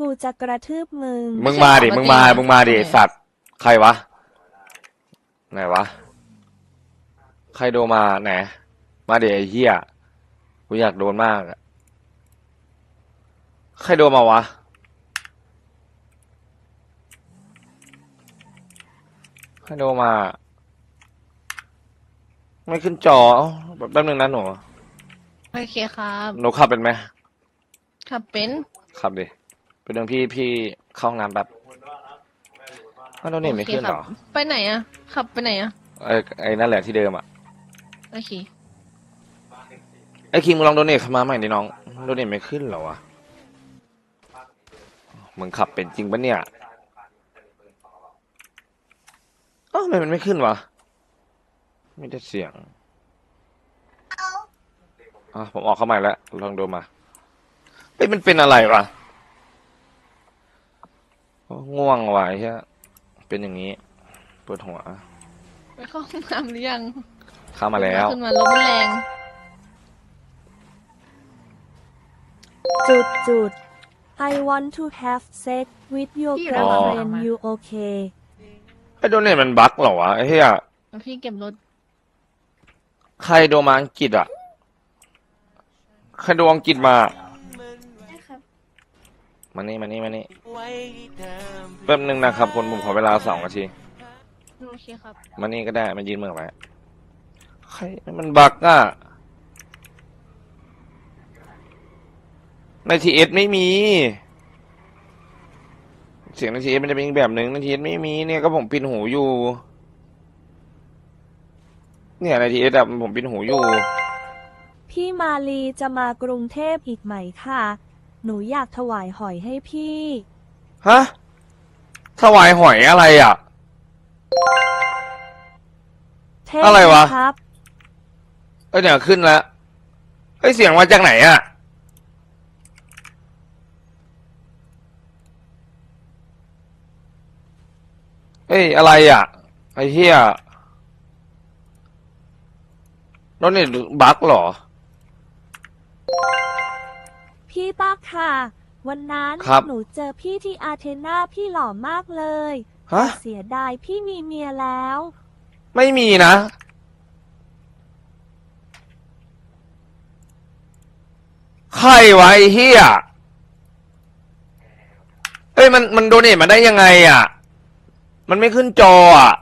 กูจะกระทืบมึง มึงมาดิ มึงมา มึงมาดิไอ้สัตว์ ใครวะ ไหนวะ ใครโดนมาไหน มาดิไอ้เหี้ย กูอยากโดนมากอะใครโดนมาวะ ใครโดนมา ไม่ขึ้นจอเอ้าแป๊บนึงนะหนู โอเคครับ หนูขับเป็นไหมขับเป็น ขับดิ เป็นเรื่องพี่พี่เข้าห้องน้ำแบบอ้าวโดนเน็ตไม่ขึ้นเหรอโอเคครับไปไหนอะขับไปไหนอะไอ้ไอ้นั่นแหละที่เดิมอะ โอเค ไอ้คิงมึงลองโดเนทเข้ามาใหม่ดิน้องโดเนทไม่ขึ้นเหรอวะมึงขับเป็นจริงปะเนี่ยเอ้าทำไมมันไม่ขึ้นวะ ไม่ได้เสียงอะผมออกเข้าใหม่แล้ว ลองดูมาเอ้ยมันเป็นอะไรวะโอ้ ง่วงว่ะไอ้เหี้ยเป็นอย่างนี้ปวดหัวไปเข้าห้องน้ำหรือยัง เข้ามาแล้วขึ้นมาลมแรง จุดจุด I want to have sex with your พี่ girlfriend อ๋อ you okay ไอ้โดเนทมันบั๊กเหรอวะไอ้เหี้ยแล้วพี่เก็บรถใครโดนมาอังกฤษอะใครโดนอังกฤษมา มานี่มานี่มานี่แป๊บนึงนะครับคนผมขอเวลาสองนาที โอเคครับ มานี่ก็ได้มายืนมือไว้ใครมันบักอะในทีเอสไม่มี เสียงในทีเอสมันจะเป็นอีกแบบหนึ่งในทีเอสไม่มีเนี่ยก็ผมปินหูอยู่ เนี่ยในทีเอสอะผมปินหูอยู่ พี่มาลีจะมากรุงเทพอีกไหมค่ะ หนูอยากถวายหอยให้พี่ ฮะถวายหอยอะไรอะ เทพอะไรวะ ครับ เอ้ยเนี่ยขึ้นแล้วเฮ้ยเสียงมาจากไหนอะเฮ้ยอะไรอะ ไอ้เหี้ยรถเนี่ยบั๊กเหรอ พี่ตักค่ะ วันนั้นครับหนูเจอพี่ที่อาเทนาพี่หล่อมากเลยฮะเสียดายพี่มีเมียแล้ว ไม่มีนะ ใครวะไอ้เหี้ยเอ้ยมันมันโดเนทมาได้ยังไงอะ มันไม่ขึ้นจออะ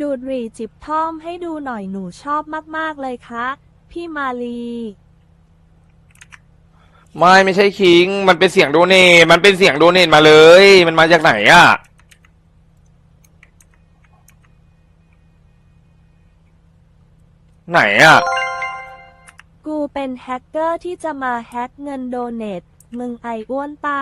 ดูดหรี่จิบท่อมให้ดูหน่อยหนูชอบมากๆเลยคะพี่มาลี ไม่ไม่ใช่คิง มันเป็นเสียงโดเนทมันเป็นเสียงโดเนทมาเลย มันมาจากไหนอะ ไหนอะ กูเป็นแฮกเกอร์ที่จะมาแฮกเงินโดเนทมึงไออ้วนปะ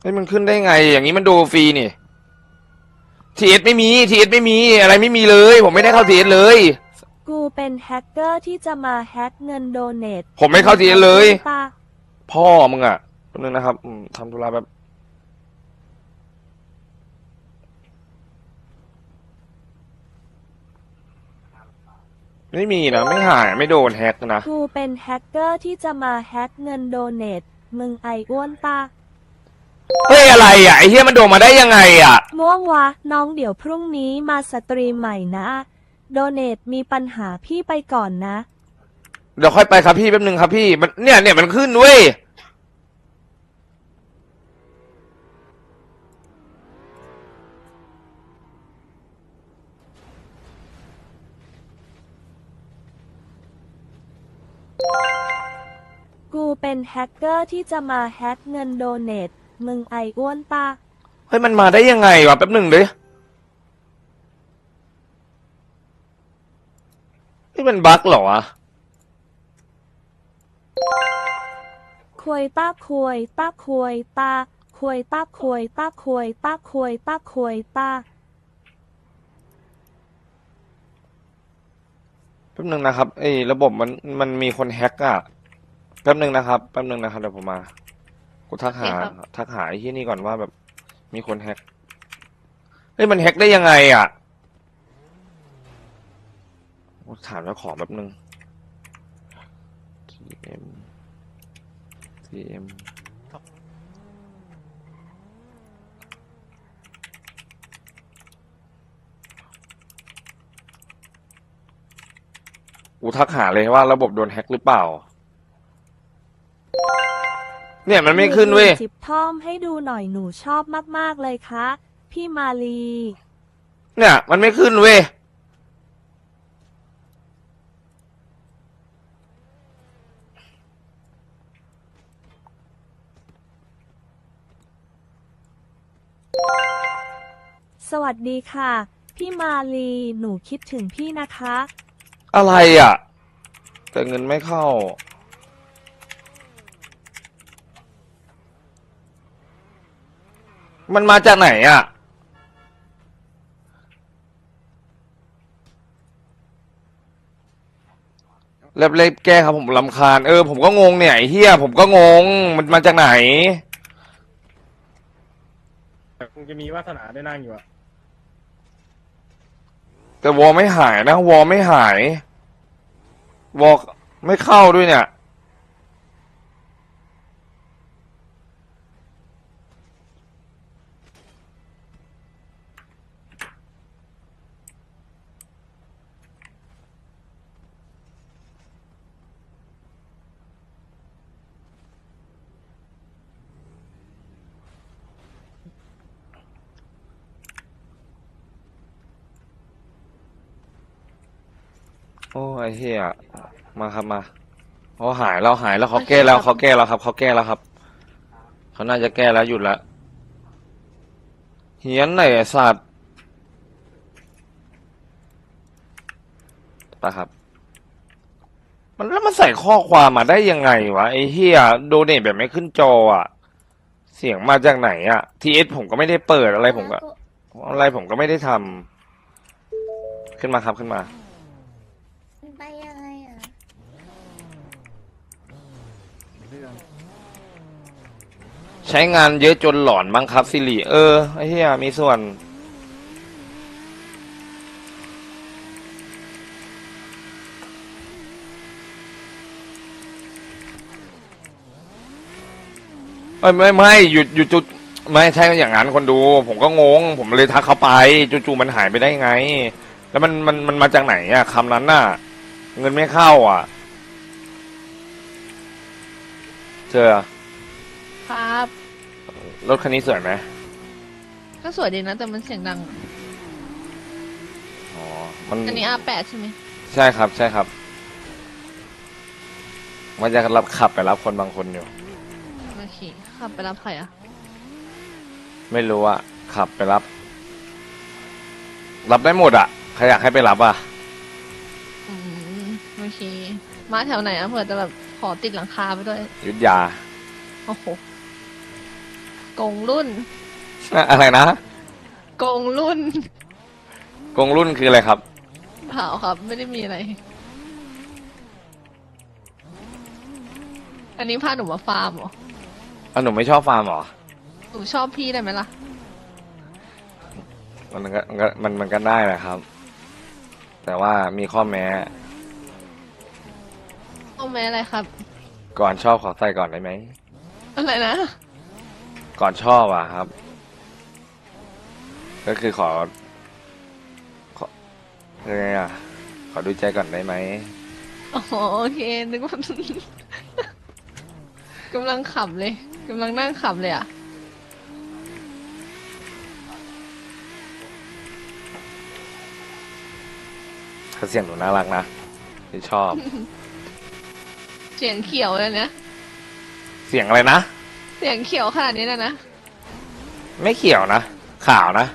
เฮ้ยมันขึ้นได้ไง อย่างนี้มันดูฟรีนี่ทีเอสไม่มีทีเอสไม่มีอะไรไม่มีเลย ผมไม่ได้เข้าทีเอสเลย กูเป็นแฮกเกอร์ที่จะมาแฮกเงินโดเนทผมไม่เข้าทีเอสเลย ปะพ่อมึงอะแป๊บนึงนะครับอืมทำธุระแบบ ไม่มีนะ ไม่หายไม่โดนแฮกนะ กูเป็นแฮกเกอร์ที่จะมาแฮกเงินโดเนทมึงไออ้วนปะเฮ้ย อะไรอะ ไอ้เหี้ยมันโดนมาได้ยังไงอะ ม่วงวะน้องเดี๋ยวพรุ่งนี้มาสตรีมใหม่นะ โดเนทมีปัญหาพี่ไปก่อนนะ เดี๋ยวค่อยไปครับพี่แป๊บนึงครับพี่มันเนี่ยเนี่ยมันขึ้นเว้ยกูเป็นแฮกเกอร์ที่จะมาแฮกเงินโดเนทมึงไออ้วนปะเฮ้ยมันมาได้ยังไงวะแป๊บหนึ่งดิ นี่มันบั๊กเหรอวะ ควยตาควยตาควยตาควยตาควยตาควยตาควยตาควยตาแป๊บหนึ่งนะครับไอ้ระบบมันมันมีคนแฮ็กอะแป๊บหนึ่งนะครับแป๊บหนึ่งนะครับเดี๋ยวผมมา กูทักหาโอเคครับทักหาไอ้ที่นี่ก่อนว่าแบบ มีคนแฮ็กเฮ้ยมันแฮ็กได้ยังไงอะกู ถามเจ้าของแป๊บหนึ่ง TM TM กูทักหาเลยว่าระบบโดนแฮ็กหรือเปล่า เนี่ยมันไม่ขึ้นเว้ย จิบท่อมให้ดูหน่อยหนูชอบมาก ๆ เลยคะ พี่มาลี เนี่ย มันไม่ขึ้นเว้ย สวัสดีค่ะ พี่มาลีหนูคิดถึงพี่นะคะ อะไรอะ แต่เงินไม่เข้า มันมาจากไหนอะ เล็บเล็บแก้ครับผมลำคาญ เออ ผมก็งงเนี่ยไอ้เฮียผมก็งง มันมาจากไหนแต่คงจะมีวาสนาได้นั่งอยู่อะ แต่วอลไม่หายนะ วอลไม่หาย วอลไม่เข้าด้วยเนี่ย โอ้ไอ้เหี้ยมาครับมาเขาหายแล้วหายแล้วเขาแก้แล้วเขาแก้แล้วครับเขาแก้แล้วครับเขาน่าจะแก้แล้วหยุดละเฮียนไหนไอ้สัตว์ไปครับ มันแล้วมันใส่ข้อความมาได้ยังไงวะไอ้เฮียโดเนทแบบไม่ขึ้นจออะ เสียงมาจากไหนอะทีเอสผมก็ไม่ได้เปิดอะไรผมก็ อะไรผมก็ไม่ได้ทำขึ้นมาครับขึ้นมา ไปยังไงอะ ใช้งานเยอะจนหลอนบ้งครับสิริเออไอ้เหี้ยมีส่วนเอ้ไม่ไม่หยุดหยุดจุดไม่ใช่อย่างนั้นคนดู ผมก็งง ผมเลยทักเขาไปจู่ๆมันหายไปได้ไง แล้วมันมันมันมาจากไหนอะคำนั้นน่ะ เงินไม่เข้าอะ เจอครับ รถคันนี้สวยไหมก็สวยดีนะ แต่มันเสียงดัง อ๋อ มัน อันนี้ R8 ใช่ไหมใช่ครับ ใช่ครับ มันจะรับขับไปรับคนบางคนอยู่ โอเคขับไปรับใครอะ ไม่รู้อะขับไปรับ รับได้หมดอะใครอยากให้ไปรับอะอืมโอเค มาแถวไหนอะเผื่อจะแบบข อติดหลังคาไปด้วยอยุทธยา โอ้โหกงรุ่น อะไรนะกงรุ่นกงรุ่นคืออะไรครับ เปล่าครับ ไม่ได้มีอะไร อันนี้พาหนูมาฟาร์มเหรออะหนูไม่ชอบฟาร์มเหรอ หนูชอบพี่ได้ไหมล่ะ มันก็มันก็มันมันก็ได้แหละครับ แต่ว่ามีข้อแม้ ต้องแม้อะไรครับ ก่อนชอบขอใส่ก่อนได้ไหม อะไรนะ ก่อนชอบอะครับ ก็คือขอ ขอยังไงอะขอดูใจก่อนได้ไหม อ๋อโอเค นึกว่ากำลังขำเลยกำลังนั่งขำเลยอะ เขาเสียงหนูน่ารักนะที่ชอบเสียงเขียวเลยเนี่ยเสียงอะไรนะ เสียงเขียวขนาดนี้เลยนะ ไม่เขียวนะ ขาวนะ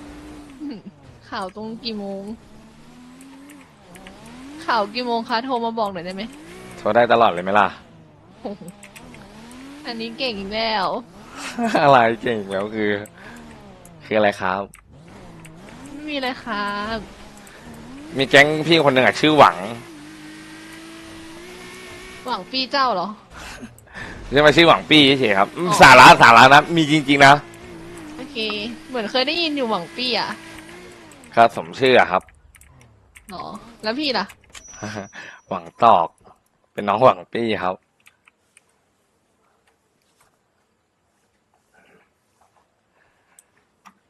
ข่าวตรงกี่โมง ข่าวกี่โมงคะโทรมาบอกหน่อยได้ไหมโทรได้ตลอดเลยไหมล่ะ โอ้โหอันนี้เก่งอีกแล้ว อะไรเก่งแล้วคือ คืออะไรครับ ไม่มีเลยครับ มีแก๊งพี่คนหนึ่งอะชื่อหวัง หวังปี้เจ้าเหรอ เรียกมาชื่อหวังปี้เฉยครับสาระสาระนะมีจริง ๆ นะ โอเค เหมือนเคยได้ยินอยู่หวังปี้อะครับสมชื่อครับ หรอ แล้วพี่ล่ะ หวังตอก เป็นน้องหวังปี้ครับ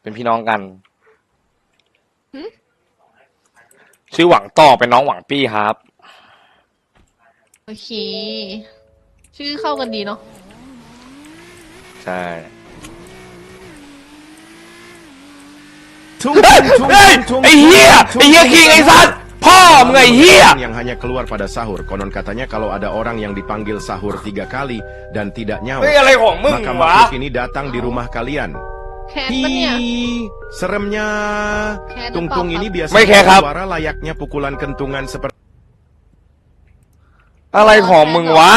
เป็นพี่น้องกันชื่อหวังตอกเป็นน้องหวังปี้ครับ โอเค ชื่อเข้ากันดีเนาะ ใช่ Tung, เฮ้ย tung, เฮ้ย tung, ไอ้เหี้ย tung, ไอ้เหี้ย tung, คิงไอ้ tung. สัตว์พ่อมึงไอ้เหี้ย yang hanya keluar pada sahur. Konon katanya kalau ada orang yang dipanggil sahur tiga kali dan tidak เฮ้ย nyawa, อะไรของมึง maka วะ makhluk ini datang di rumah kalian. แคนปะเนี่ย Hi, seremnya. Kayak ada Tungtung apa-apa. ini Baik, biasanya kayak kap. suara layaknya pukulan kentungan seperti อะไรของมึงวะ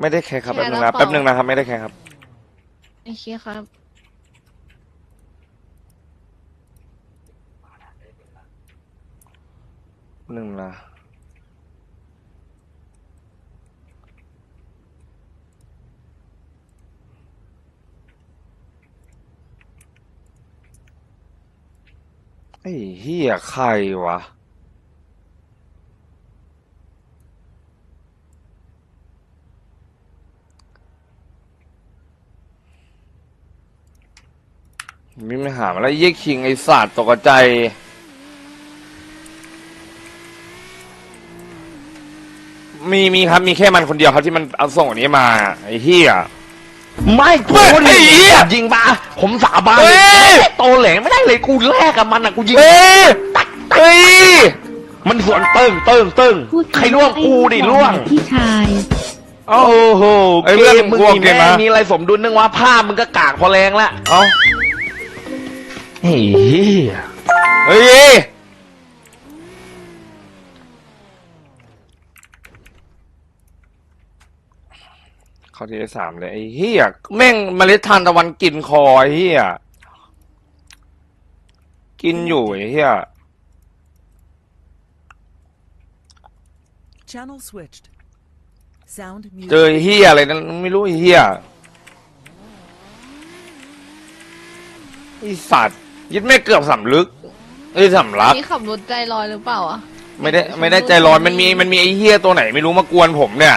ไม่ได้แค่ครับแค่แป๊บนึงแล้นะวเปล่าแป๊บนึงนะครับ ไม่ได้แค่ครับ โอเคครับ หนึ่งนะไอ้เหี้ยใครวะ มีปัญหาอะไรเยี่ยคิงไอ้สัตว์ตกใจ มีมีครับมีแค่มันคนเดียวครับที่มันเอาส่งอันนี้มา ไอ้เหี้ยไม่กูเฮ้ยดิไอ้เหี้ยยิงปะผมสาบานเฮ้เลยยโตแหลงไม่ได้เลยกูแลกกับมันอะกูยิง เฮ้ยเฮ้ยมันสวนเติ้งเติ้งเติ้งพูดใครล่วงกูดิล่วง พี่ชาย โอ้โหไอ้เกเรื่องมมึงกลัวมีเกมแม่นะมีอะไรสมดุลนึงว่าภาพมึงก็กากพอแรงละ เอ้า เฮ้ยเฮ้ยเข้าที่ได้สามเลยไอ้เหี้ยแม่งเมล็ดทานตะวันกินคอไอ้เหี้ยกินอยู่ไอ้เหี้ย Channel switched. Sound เจอ muted. ไอ้เหี้ยอะไรนั้นไม่รู้ไอ้เหี้ยไอ้สัตว์ ยึดไม่เกือบสำลึกเอ้ยสำลัก นี่ขับรถใจลอยหรือเปล่าอะไม่ได้ไม่ได้ใจร้อนมันมีมันมีไอ้เหี้ยตัวไหนไม่รู้มากวนผมเนี่ย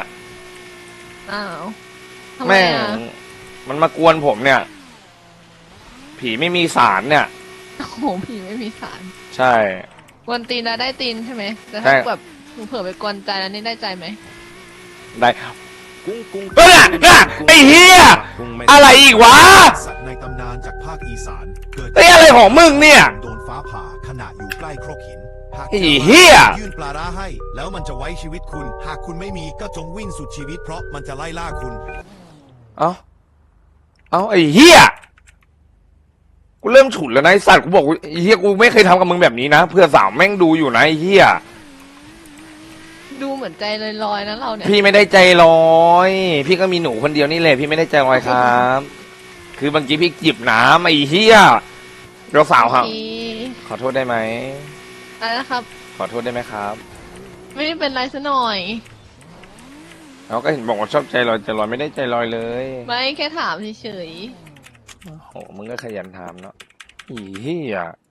อ้าวทำไมแม่งอะมันมากวนผมเนี่ย ผีไม่มีสารเนี่ย โอ้โหผีไม่มีสารใช่ กวนตีนแล้วได้ตีนใช่ไหมแต่ใช่ถ้าแบบเผื่อไปกวนใจแล้วนี่ได้ใจไหมได้ กุ้งกุ้งเฮ้ยน่ะน่ะไอ้เหี้ยกุ้งไม่อะไรอีกวะ เกิดไอ้ยอะไรของมึงเนี่ย โดนฟ้าผ่าขณะอยู่ใกล้ครกหินหากไอ้จอเหี้ย ยื่นปลาร้าให้ แล้วมันจะไว้ชีวิตคุณ หากคุณไม่มีก็จงวิ่งสุดชีวิตเพราะมันจะไล่ล่าคุณ เอ้า เอ้าไอ้เหี้ย กูเริ่มฉุนแล้วนะไอ้สัตว์กูบอกว่าไอ้เหี้ยกูไม่เคยทำกับมึงแบบนี้นะเพื่อสาวแม่งดูอยู่นะไอ้เหี้ย ดูเหมือนใจลอยๆนะเราเนี่ย พี่ไม่ได้ใจลอย พี่ก็มีหนูคนเดียวนี่แหละ พี่ไม่ได้ใจลอยครับ คือบางทีพี่จิบน้ำไอ้เหี้ย เราสาวครับโอเคขอโทษได้ไหม อะไรนะครับ ขอโทษได้ไหมครับไม่ได้เป็นไรซะหน่อย เราก็เห็นบอกว่าชอบใจลอยใจลอยไม่ได้ใจลอยเลยไม่แค่ถามเฉยโอ้โหมึงก็ขยันถามเนาะอีเหี้ยๆ